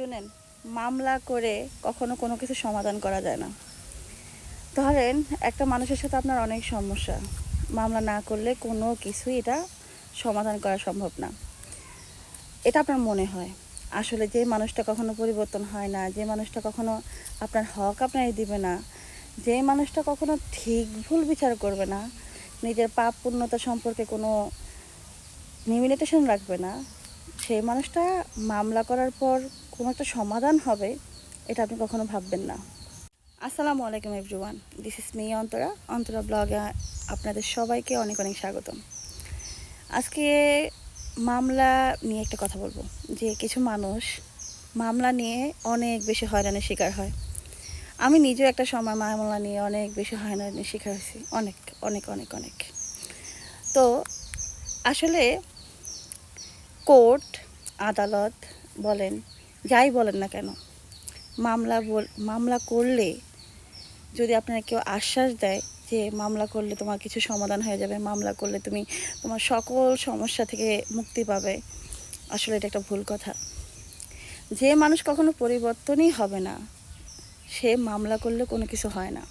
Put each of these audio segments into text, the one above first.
শুনেন, মামলা করে কখনো কোনো কিছু সমাধান করা যায় না। ধরেন, একটা মানুষের সাথে আপনার অনেক সমস্যা। মামলা না করলে কোনো কিছুই এটা সমাধান করা সম্ভব না। এটা আপনার মনে হয়? আসলে যে মানুষটা কখনো পরিবর্তন হয় না, যে মানুষটা কখনো আপনার হক আপনার দিবে না, যে মানুষটা কখনো ঠিক ভুল বিচার করবে না, নিজের পাপ পূর্ণতা সম্পর্কে কোনো লিমিটেশন রাখবে না, সেই মানুষটা মামলা করার পর কোনো একটা সমাধান হবে, এটা আপনি কখনো ভাববেন না। আসসালামু আলাইকুম everyone, this is me Antara. Antara ব্লগে আপনাদের সবাইকে অনেক অনেক স্বাগতম। আজকে মামলা নিয়ে একটা কথা বলব, যে কিছু মানুষ মামলা নিয়ে অনেক বেশি হয়রানির শিকার হয়। আমি নিজেও একটা সময় মামলা নিয়ে অনেক বেশি হয়রানির শিকার হয়েছি, অনেক অনেক অনেক অনেক। তো আসলে কোর্ট, আদালত বলেন যাই বলেন না কেন, মামলা বল, মামলা করলে যদি আপনারা কেউ আশ্বাস দেয় যে মামলা করলে তোমার কিছু সমাধান হয়ে যাবে, মামলা করলে তুমি তোমার সকল সমস্যা থেকে মুক্তি পাবে, আসলে এটা একটা ভুল কথা। যে মানুষ কখনো পরিবর্তনই হবে না, সে মামলা করলে কোনো কিছু হয় না।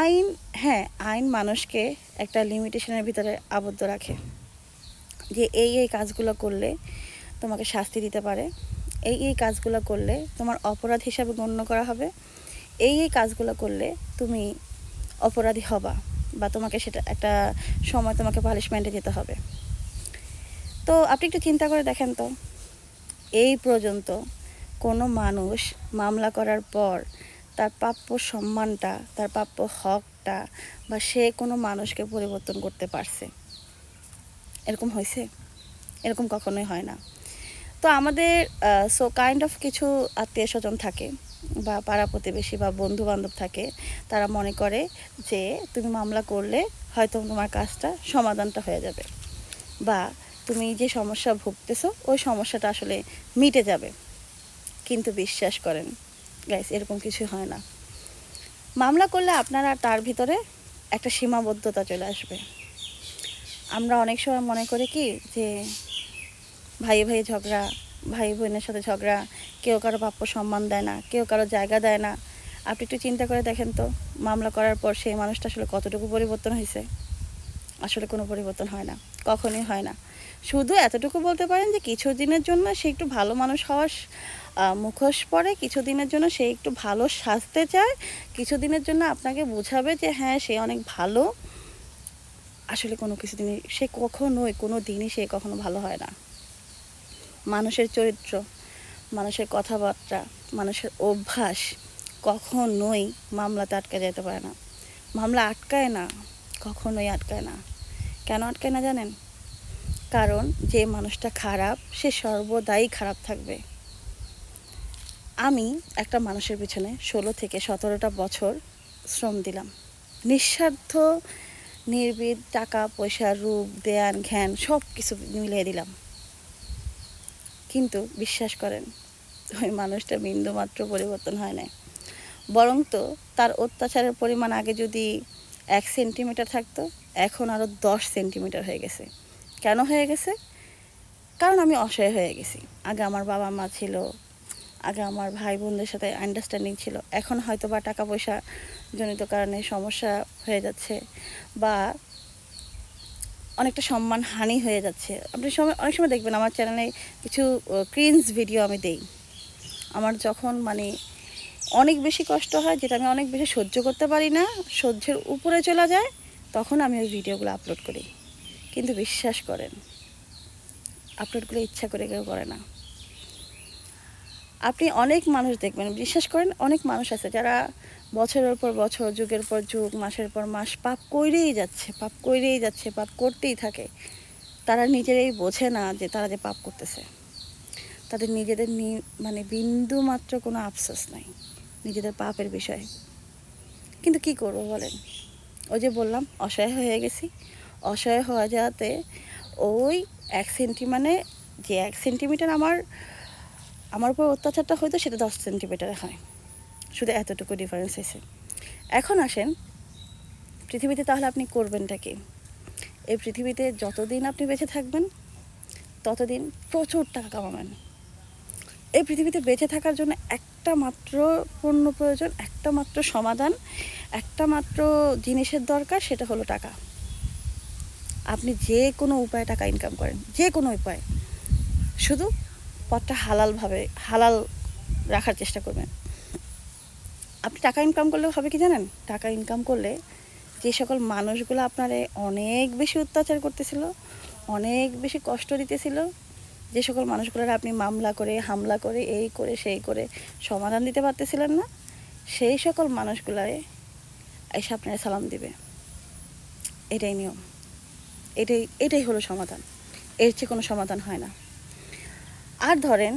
আইন হ্যাঁ আইন মানুষকে একটা লিমিটেশনের ভিতরে আবদ্ধ রাখে যে এই এই কাজগুলো করলে তোমাকে শাস্তি দিতে পারে। এই এই কাজগুলো করলে তোমার অপরাধ হিসাবে গণ্য করা হবে। এই এই কাজগুলো করলে তুমি অপরাধী হবা বা তোমাকে সেটা একটা সময় তোমাকে পানিশমেন্টে যেতে হবে। তো আপনি একটু চিন্তা করে দেখেন তো, এই পর্যন্ত কোনো মানুষ মামলা করার পর তার প্রাপ্য সম্মানটা, তার প্রাপ্য হকটা বা সে কোনো মানুষকে পরিবর্তন করতে পারছে। এরকম হয়েছে? এরকম কখনোই হয় না। তো আমাদের সো কাইন্ড অফ কিছু আত্মীয় স্বজন থাকে বা পাড়া প্রতিবেশী বা বন্ধু বান্ধব থাকে, তারা মনে করে যে তুমি মামলা করলে হয়তো তোমার কাজটা সমাধানটা হয়ে যাবে বা তুমি যে সমস্যা ভুগতেছো, ওই সমস্যাটা আসলে মিটে যাবে। কিন্তু বিশ্বাস করেন গাইস এরকম কিছু হয় না। মামলা করলে আপনারা তার ভিতরে একটা সীমাবদ্ধতা চলে আসবে। আমরা অনেক সময় মনে করি কি যে ভাই ভাই ঝগড়া, ভাই বোনের সাথে ঝগড়া, কেউ কারও প্রাপ্য সম্মান দেয় না, কেউ কারও জায়গা দেয় না। আপনি একটু চিন্তা করে দেখেন তো, মামলা করার পর সেই মানুষটা আসলে কতটুকু পরিবর্তন হয়েছে? আসলে কোনো পরিবর্তন হয় না, কখনোই হয় না। শুধু এতটুকু বলতে পারেন যে কিছু দিনের জন্য সে একটু ভালো মানুষ হওয়ার মুখোশ পরে কিছু দিনের জন্য সে একটু ভালো সাজতে চায় কিছু দিনের জন্য আপনাকে বোঝাবে যে হ্যাঁ সে অনেক ভালো। আসলে কোনো কিছু দিনই সে কখনোই কোনো দিনই সে কখনো ভালো হয় না। মানুষের চরিত্র, মানুষের কথাবার্তা, মানুষের অভ্যাস, কখনোই মামলাতে আটকে যেতে পারে না। মামলা আটকায় না, কখনোই আটকায় না। কেন আটকায় না জানেন? কারণ যে মানুষটা খারাপ, সে সর্বদাই খারাপ থাকবে। আমি একটা মানুষের পিছনে ষোলো থেকে সতেরোটা বছর শ্রম দিলাম। নিঃস্বার্থ নির্বিদ টাকা পয়সা রূপ দেয়ান ঘ্যান সব কিছু মিলিয়ে দিলাম। কিন্তু বিশ্বাস করেন, ওই মানুষটা বিন্দুমাত্র পরিবর্তন হয় না বরং তো তার অত্যাচারের পরিমাণ আগে যদি এক সেন্টিমিটার থাকতো, এখন আরও দশ সেন্টিমিটার হয়ে গেছে। কেন হয়ে গেছে? কারণ আমি অসহায় হয়ে গেছি। আগে আমার বাবা মা ছিল, আগে আমার ভাই বোনদের সাথে আন্ডারস্ট্যান্ডিং ছিল। এখন হয়তো বা টাকা পয়সা জনিত কারণে সমস্যা হয়ে যাচ্ছে বা অনেকটা সম্মান হানি হয়ে যাচ্ছে। আপনি সময় অনেক সময় দেখবেন আমার চ্যানেলে কিছু ক্রিন্স ভিডিও আমি দেই। আমার যখন মানে অনেক বেশি কষ্ট হয়, যেটা আমি অনেক বেশি সহ্য করতে পারি না, সহ্যের উপরে চলে যায়, তখন আমি ওই ভিডিওগুলো আপলোড করি। কিন্তু বিশ্বাস করেন আপলোডগুলো ইচ্ছা করে কেউ করে না। আপনি অনেক মানুষ দেখবেন, বিশ্বাস করেন অনেক মানুষ আছে যারা বছরের পর বছর, যুগের পর যুগ, মাসের পর মাস পাপ কইরেই যাচ্ছে, পাপ কইরেই যাচ্ছে, পাপ করতেই থাকে। তারা নিজেরাই বোঝে না যে তারা যে পাপ করতেছে। তাদের নিজেদের মানে বিন্দু মাত্র কোনো আফসোস নাই নিজেদের পাপের বিষয়ে। কিন্তু কি করব বলেন? ওই যে বললাম, অসহায় হয়ে গেছি। অসহায় হওয়া যাতে ওই এক সেন্টি মানে যে এক সেন্টিমিটার আমার আমার উপর অত্যাচারটা হয়তো সেটা দশ সেন্টিমিটারে হয়। শুধু এতটুকু ডিফারেন্স হয়েছে। এখন আসেন, পৃথিবীতে তাহলে আপনি করবেনটা কি? এই পৃথিবীতে যতদিন আপনি বেঁচে থাকবেন, ততদিন প্রচুর টাকা কামাবেন। এই পৃথিবীতে বেঁচে থাকার জন্য একটা মাত্র পণ্য প্রয়োজন, একটা মাত্র সমাধান, একটা মাত্র জিনিসের দরকার, সেটা হলো টাকা। আপনি যে কোনো উপায়ে টাকা ইনকাম করেন, যে কোনো উপায়। শুধু পথটা হালালভাবে, হালাল রাখার চেষ্টা করবেন। আপনি টাকা ইনকাম করলে হবে কি জানেন? টাকা ইনকাম করলে যে সকল মানুষগুলো আপনারে অনেক বেশি অত্যাচার করতেছিল, অনেক বেশি কষ্ট দিতেছিল, যে সকল মানুষগুলোর আপনি মামলা করে, হামলা করে, এই করে, সেই করে সমাধান দিতে পারতেছিলেন না, সেই সকল মানুষগুলারে এসে আপনারা সালাম দিবে। এটাই নিয়ম। এটাই এটাই হলো সমাধান। এর চেয়ে কোনো সমাধান হয় না। আর ধরেন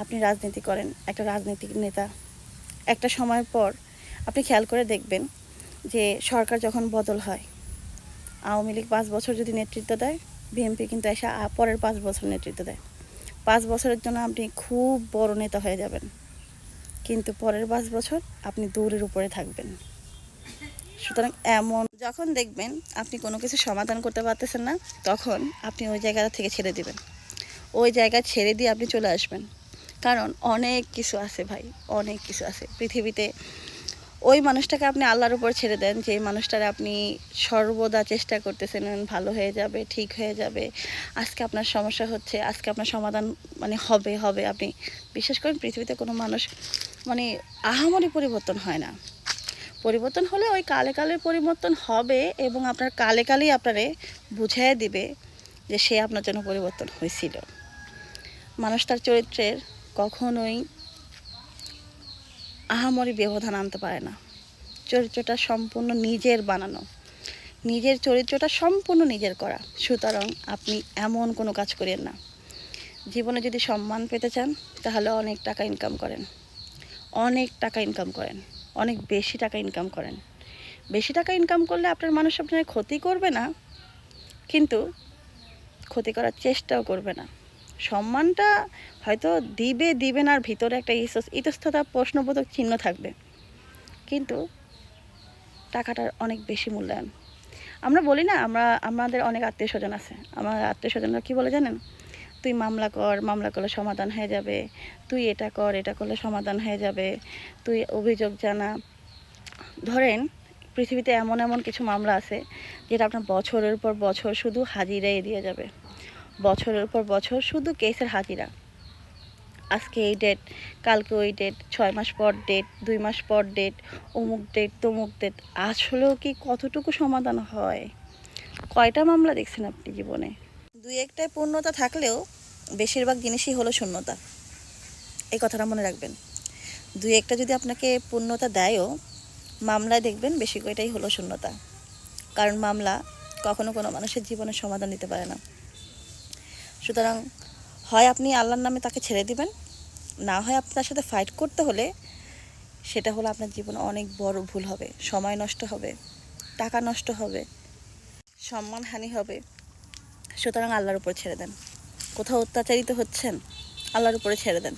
আপনি রাজনীতি করেন, একটা রাজনৈতিক নেতা, একটা সময়ের পর আপনি খেয়াল করে দেখবেন যে সরকার যখন বদল হয়, আওয়ামী লীগ পাঁচ বছর যদি নেতৃত্ব দেয়, বিএনপি কিন্তু এসে পরের পাঁচ বছর নেতৃত্ব দেয়। পাঁচ বছরের জন্য আপনি খুব বড় নেতা হয়ে যাবেন। কিন্তু পরের পাঁচ বছর আপনি দৌড়ের উপরে থাকবেন। সুতরাং এমন যখন দেখবেন আপনি কোনো কিছু সমাধান করতে পারতেছেন না, তখন আপনি ওই জায়গাটা থেকে ছেড়ে দিবেন। ওই জায়গা ছেড়ে দিয়ে আপনি চলে আসবেন। কারণ অনেক কিছু আছে ভাই, অনেক কিছু আছে। পৃথিবীতে ওই মানুষটাকে আপনি আল্লাহর উপর ছেড়ে দেন, যে মানুষটার আপনি সর্বদা চেষ্টা করতেছেন ভালো হয়ে যাবে, ঠিক হয়ে যাবে, আজকে আপনার সমস্যা হচ্ছে, আজকে আপনার সমাধান মানে হবে হবে। আপনি বিশ্বাস করেন, পৃথিবীতে কোনো মানুষ মানে আহামরি পরিবর্তন হয় না। পরিবর্তন হলে ওই কালে কালে পরিবর্তন হবে এবং আপনার কালে কালেই আপনারে বুঝাই দিবে যে সে আপনার জন্য পরিবর্তন হয়েছিল মানুষ তার চরিত্রের কখনোই আহামরি ব্যবধান আনতে পারে না। চরিত্রটা সম্পূর্ণ নিজের বানানো। নিজের চরিত্রটা সম্পূর্ণ নিজের করা। সুতরাং আপনি এমন কোনো কাজ করেন না। জীবনে যদি সম্মান পেতে চান, তাহলে অনেক টাকা ইনকাম করেন। অনেক টাকা ইনকাম করেন। অনেক বেশি টাকা ইনকাম করেন। বেশি টাকা ইনকাম করলে আপনার মানুষ আপনার ক্ষতি করবে না, কিন্তু ক্ষতি করার চেষ্টাও করবে না। সম্মানটা হয়তো দিবে দিবে না, আর ভিতরে একটা ইতস- ইতস্ততা, প্রশ্নবোধক চিহ্ন থাকবে। কিন্তু টাকাটার অনেক বেশি মূল্যায়ন। আমরা বলি না, আমরা, আমাদের অনেক আত্মীয় স্বজন আছে। আমার আত্মীয় স্বজনরা কী বলে জানেন? তুই মামলা কর, মামলা করলে সমাধান হয়ে যাবে। তুই এটা কর, এটা করলে সমাধান হয়ে যাবে। তুই অভিযোগ জানা। ধরেন, পৃথিবীতে এমন এমন কিছু মামলা আছে, যেটা আপনার বছরের পর বছর শুধু হাজিরাই দিয়ে যাবে। বছরের পর বছর শুধু কেসের হাজিরা। আজকে এই ডেট কালকে ওই ডেট ছয় মাস পর ডেট দুই মাস পর ডেট অমুক ডেট তমুক ডেট আসলেও কি কতটুকু সমাধান হয়? কয়টা মামলা দেখছেন আপনি জীবনে? দুই একটায় পূর্ণতা থাকলেও বেশিরভাগ জিনিসই হলো শূন্যতা। এই কথাটা মনে রাখবেন। দুই একটা যদি আপনাকে পূর্ণতা দেয়ও, মামলায় দেখবেন বেশি কয়টাই হলো শূন্যতা। কারণ মামলা কখনো কোনো মানুষের জীবনের সমাধান দিতে পারে না। সুতরাং হয় আপনি আল্লাহর নামে তাকে ছেড়ে দিবেন, না হয় আপনার সাথে ফাইট করতে হলে সেটা হলো আপনার জীবনে অনেক বড় ভুল হবে, সময় নষ্ট হবে, টাকা নষ্ট হবে সম্মানহানি হবে। সুতরাং আল্লাহর উপর ছেড়ে দেন। কোথাও অত্যাচারিত হচ্ছেন, আল্লাহর উপরে ছেড়ে দেন।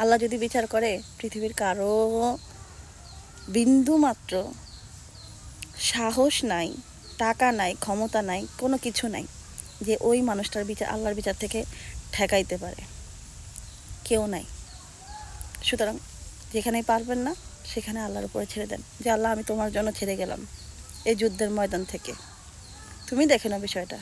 আল্লাহ যদি বিচার করে, পৃথিবীর কারও বিন্দু মাত্র সাহস নাই, টাকা নাই, ক্ষমতা নাই, কোনো কিছু নাই। যে ওই মানুষটার বিচার, আল্লাহর বিচার থেকে ঠেকাইতে পারে। কেউ নাই। সুতরাং যেখানে পারবেন না, সেখানে আল্লাহর উপরে ছেড়ে দেন। যে, আল্লাহ, আমি তোমার জন্য ছেড়ে গেলাম এই যুদ্ধের ময়দান থেকে। তুমি দেখে নাও বিষয়টা।